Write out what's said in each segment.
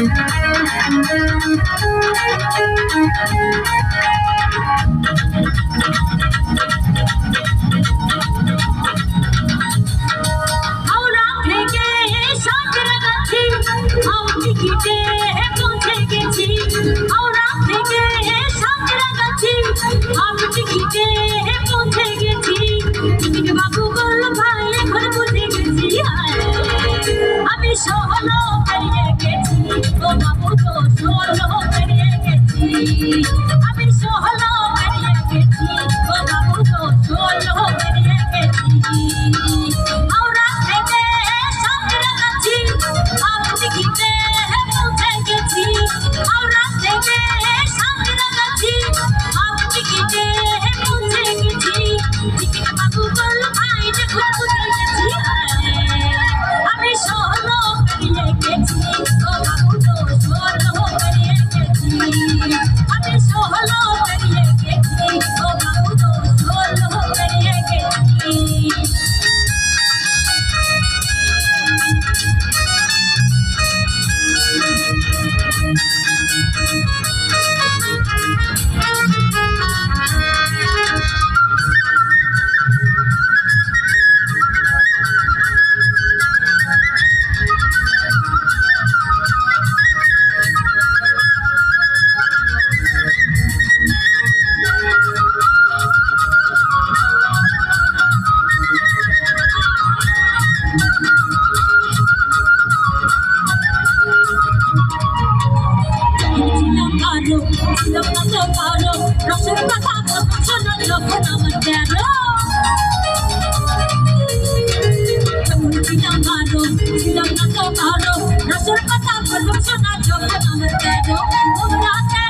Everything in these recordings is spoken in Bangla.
Thank you. 一 cuando paso paro, no soy un pasado, solo digo que no me quiero. Si no me paro, no soy un pasado, solo digo que no me quiero. No me hace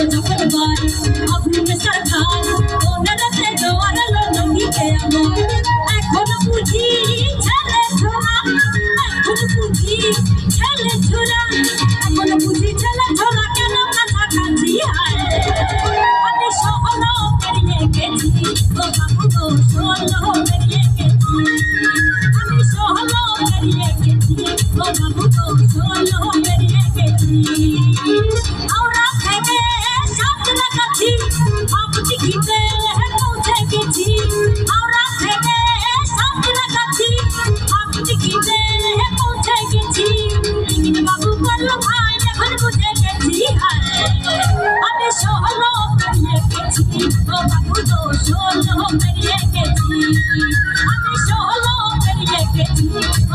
the number of bodies, গেছি ভাবছি গিতে পৌঁছে গেছি। হাওড়া থেকে সাতরা কাছি ভাবছি গিতে পৌঁছে গেছি। লিখিত বাবু বলল, ভাই, এখন বুঝে গেছি আমি শহর পেরিয়ে গেছি ও বাবু তো শহর পেরিয়ে গেছি। আমি শহর পেরিয়ে গেছি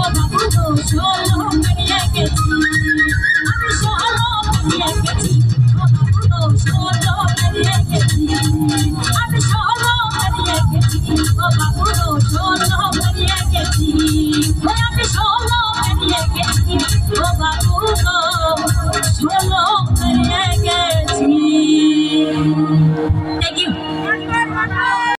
ও বাবু তো শহর